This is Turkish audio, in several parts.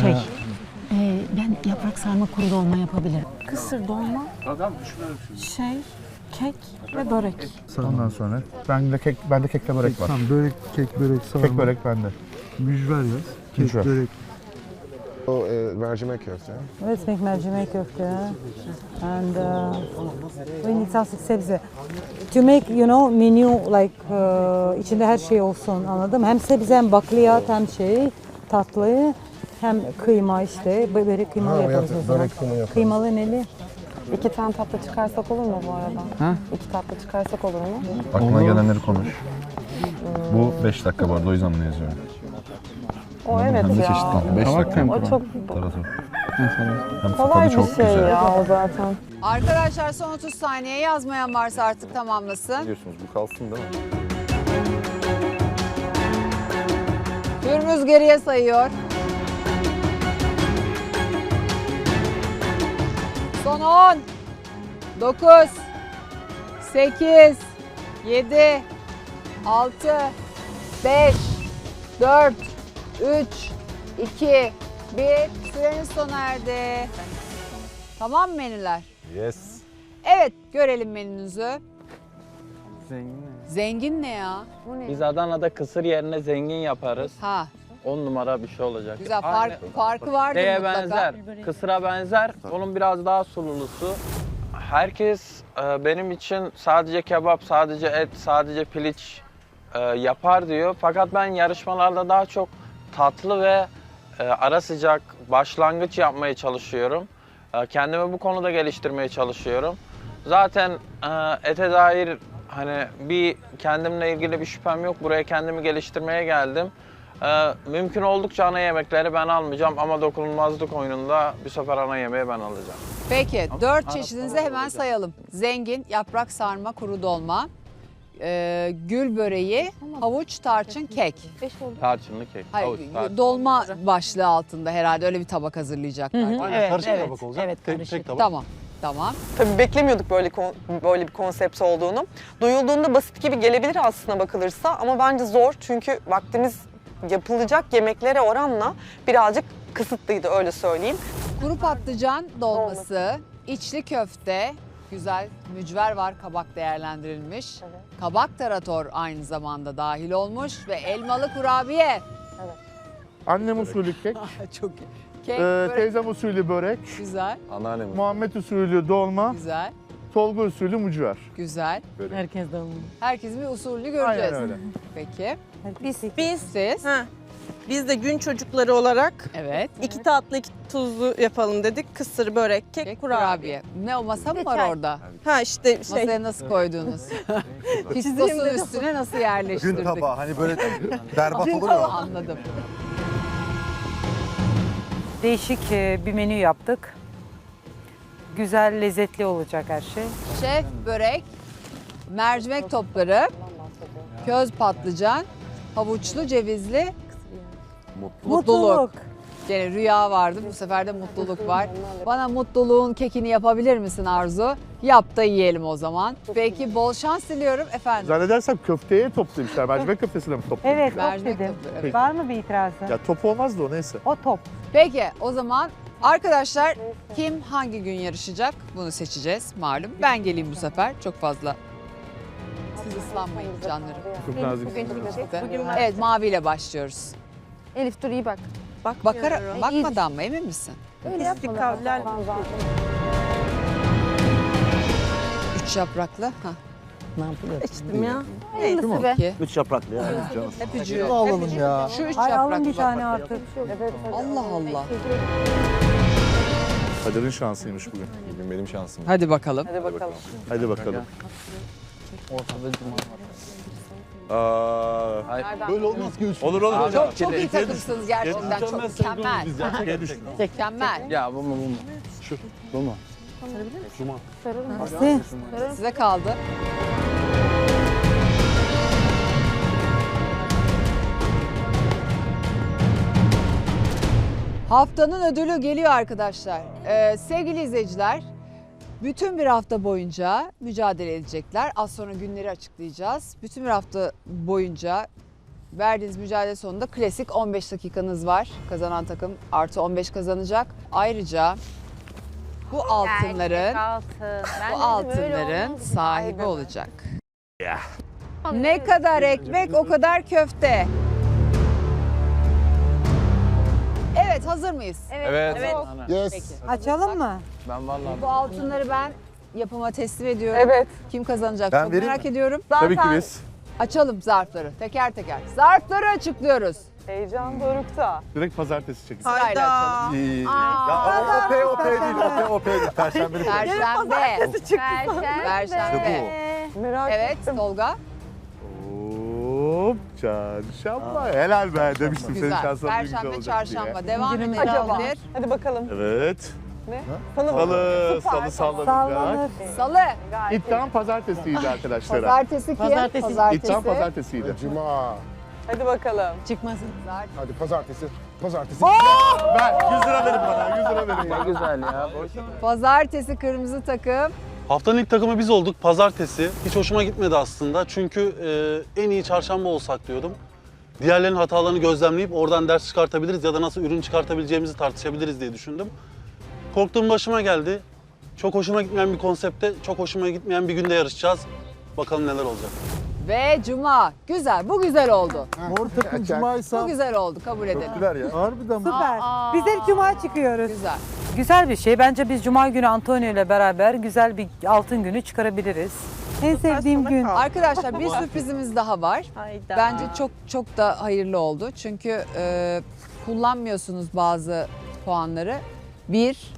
Şey, e, ben yaprak sarma kuru dolma yapabilirim. Kısır dolma, şey, kek ve börek. Ondan sonra ben de kek ben de kekle börek var. Tamam börek, kek, börek, sarma. Kek börek bende. Mücver yaz. Kek, Mücver. börek. O e, mercimek köfte. Let's make mercimek köfte. And uh, we need something sebze. To make, you know, menu like uh, içinde her şey olsun anladım. Hem sebze hem bakliyat hem şey tatlı hem kıyma işte. Börek kıymalı Ha, yaparız yap- o zaman. börek kıyma yaparız. Kıymalı neli? İki tane tatlı çıkarsak olur mu bu arada? Ha? İki tatlı çıkarsak olur mu? Aklına gelenleri konuş. Bu 5 dakika vardı o yüzden bunu yazıyorum. O evet Hem de ya. çeşitli. 5 dakika. O çok Tarator. Hem kolay tadı bir çok şey güzel. ya o zaten. Arkadaşlar son 30 saniye yazmayan varsa artık tamamlasın. Diyorsunuz bu kalsın değil mi? Hürmüz geriye sayıyor. Son 10, 9, 8, 7, 6, 5, 4, 3, 2, 1. Süreniz sona erdi. Tamam mı menüler? Yes. Evet, görelim menünüzü. Zengin? Zengin ne ya? Biz Adana'da kısır yerine zengin yaparız. Ha, 10 numara bir şey olacak. güzel. Aynı Fark, farkı vardır Şeye mutlaka. benzer, kısıra benzer. Onun biraz daha sululusu. Herkes e, benim için sadece kebap, sadece et, sadece piliç e, yapar diyor. Fakat ben yarışmalarda daha çok tatlı ve e, ara sıcak başlangıç yapmaya çalışıyorum. E, kendimi bu konuda geliştirmeye çalışıyorum. Zaten e, ete dair hani bir kendimle ilgili bir şüphem yok. Buraya kendimi geliştirmeye geldim. Ee, mümkün oldukça ana yemekleri ben almayacağım ama dokunulmazlık oyununda bir sefer ana yemeği ben alacağım. Peki dört çeşidinizi hemen sayalım. Zengin, yaprak sarma, kuru dolma, e, gül böreği, havuç, tarçın, kek. Tarçınlı kek. Hayır, havuç, tarçın. dolma başlığı altında herhalde öyle bir tabak hazırlayacaklar. Evet, karışık evet, tabak olacak. evet, Tek- karışık. tek tabak. Tamam, tamam. Tabii beklemiyorduk böyle böyle bir konsept olduğunu. Duyulduğunda basit gibi gelebilir aslına bakılırsa ama bence zor çünkü vaktimiz yapılacak yemeklere oranla birazcık kısıtlıydı öyle söyleyeyim. Kuru patlıcan dolması, içli köfte, güzel mücver var kabak değerlendirilmiş. Kabak tarator aynı zamanda dahil olmuş ve elmalı kurabiye. Annem usulü kek, Çok iyi. Kek, e, börek, teyzem usulü börek, güzel, Anneannem. Muhammed usulü dolma, güzel, Tolga usulü mucver. güzel. Herkes de olur. Herkesin bir usulünü göreceğiz. Aynen öyle. Peki. Biz, biz, Siz? ha, biz de gün çocukları olarak Evet. iki tatlı iki tuzlu yapalım dedik. Kısır, börek, kek, Kek, kurabiye. kurabiye. Ne o masa mı var orada? Ha işte şey Masaya nasıl koydunuz? Pistosun üstüne nasıl yerleştirdik? Gün tabağı hani böyle berbat olur ya. Anladım. Değişik e, bir menü yaptık. Güzel, lezzetli olacak her şey. Şef, börek, mercimek topları, köz patlıcan, havuçlu, cevizli, mutluluk. Gene rüya vardı. Bu sefer de mutluluk var. Bana mutluluğun kekini yapabilir misin Arzu? Yap da yiyelim o zaman. Peki bol şans diliyorum efendim. Zannedersem köfteye top demişler. Mercimek köftesine mi top? Evet, top Mercimek dedim. topları, evet. Var mı bir itirazı? Ya top olmaz da o neyse. O top. Peki o zaman arkadaşlar kim hangi gün yarışacak bunu seçeceğiz malum. Ben geleyim bu sefer çok fazla. Siz ıslanmayın canlarım. Çok nazik. Evet maviyle başlıyoruz. Elif dur iyi bak. Bak Bakar, bakmadan mı emin misin? istikaller. Üç yapraklı. Ha. içtim ya. Hayırlısı be. İki. Üç yapraklı ya. Öpücüğü. alalım ya. Şu üç Ay yapraklı. bir bak tane artık. Allah Allah. Kader'in şansıymış bugün. Bugün benim şansım. Hadi bakalım. Hadi bakalım. Hadi bakalım. Ortada cuma var. Aa, Böyle olmaz ki üç. olur olur. Çok çok iyi takımsınız gerçekten. Çok mükemmel. Mükemmel. Ya bu mu bu mu? Bu mu? Size kaldı. Haftanın ödülü geliyor arkadaşlar. Ee, sevgili izleyiciler, bütün bir hafta boyunca mücadele edecekler. Az sonra günleri açıklayacağız. Bütün bir hafta boyunca verdiğiniz mücadele sonunda klasik 15 dakikanız var. Kazanan takım artı 15 kazanacak. Ayrıca bu altınların bu altınların sahibi olacak. Ne kadar ekmek o kadar köfte. Hazır mıyız? Evet. Yes. Açalım mı? Ben vallahi Bu altınları ben yapıma teslim ediyorum. Evet. Kim kazanacak Ben çok vereyim merak mi? ediyorum. Tabii ki biz. Açalım zarfları teker teker. Zarfları açıklıyoruz. Heyecan dorukta. Direkt pazartesi çekin. Sırayla açalım. İyi. Ya o, o P o P değil o P o P değil. Perşembe Perşembe. Perşembe. Merak Evet ettim. Tolga. Çarşamba. Helal be demiştim senin Güzel. şansın ne güzel Perşembe, olacak çarşamba. diye. Devam edelim. Acaba? Hadi bakalım. Evet. Ne? Salı? Salı, salı sallanacak. Sallanır. Salı. Gayet İddiam pazartesiydi arkadaşlar. Pazartesi kim? Pazartesi. İddiam pazartesiydi. Cuma. Hadi bakalım. Çıkmasın. Hadi pazartesi. Pazartesi. Ver 100 lira verin bana 100 lira verin ne güzel ya. Pazartesi kırmızı takım. Haftanın ilk takımı biz olduk. Pazartesi. Hiç hoşuma gitmedi aslında. Çünkü e, en iyi çarşamba olsak diyordum. Diğerlerinin hatalarını gözlemleyip oradan ders çıkartabiliriz ya da nasıl ürün çıkartabileceğimizi tartışabiliriz diye düşündüm. Korktuğum başıma geldi. Çok hoşuma gitmeyen bir konsepte, çok hoşuma gitmeyen bir günde yarışacağız. Bakalım neler olacak. Ve cuma. Güzel. Bu güzel oldu. Mor takım Bu cumaysa. güzel oldu. Kabul edelim. Ya. Harbiden mi? Süper. Aa. Biz hep cuma çıkıyoruz. Güzel. Güzel bir şey. Bence biz cuma günü Antonio ile beraber güzel bir altın günü çıkarabiliriz. En sevdiğim gün. Arkadaşlar bir sürprizimiz daha var. Hayda. Bence çok çok da hayırlı oldu. Çünkü e, kullanmıyorsunuz bazı puanları. 1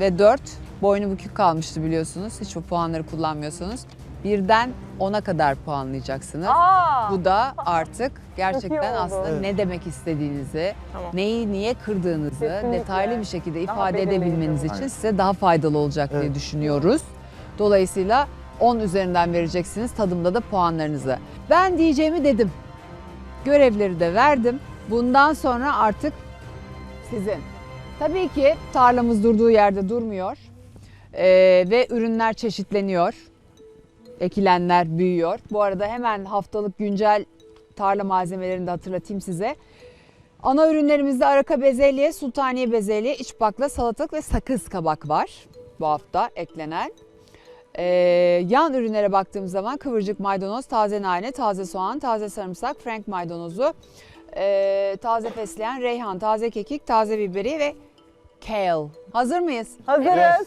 ve 4 boynu bükük kalmıştı biliyorsunuz. Hiç o puanları kullanmıyorsunuz. Birden 10'a kadar puanlayacaksınız. Aa! Bu da artık gerçekten oldu. aslında ne demek istediğinizi, Tamam. neyi niye kırdığınızı Kesinlikle. detaylı bir şekilde Daha ifade belirleyici edebilmeniz oldu. için size daha faydalı olacak diye Evet. düşünüyoruz. Dolayısıyla 10 üzerinden vereceksiniz tadımda da puanlarınızı. Ben diyeceğimi dedim. Görevleri de verdim. Bundan sonra artık sizin. Tabii ki tarlamız durduğu yerde durmuyor. Ee, ve ürünler çeşitleniyor. Ekilenler büyüyor. Bu arada hemen haftalık güncel tarla malzemelerini de hatırlatayım size. Ana ürünlerimizde araka bezelye, sultaniye bezelye, iç bakla, salatalık ve sakız kabak var bu hafta eklenen. Ee, yan ürünlere baktığımız zaman kıvırcık maydanoz, taze nane, taze soğan, taze sarımsak, frank maydanozu, ee, taze fesleğen, reyhan, taze kekik, taze biberi ve kale. Hazır mıyız? Hazırız.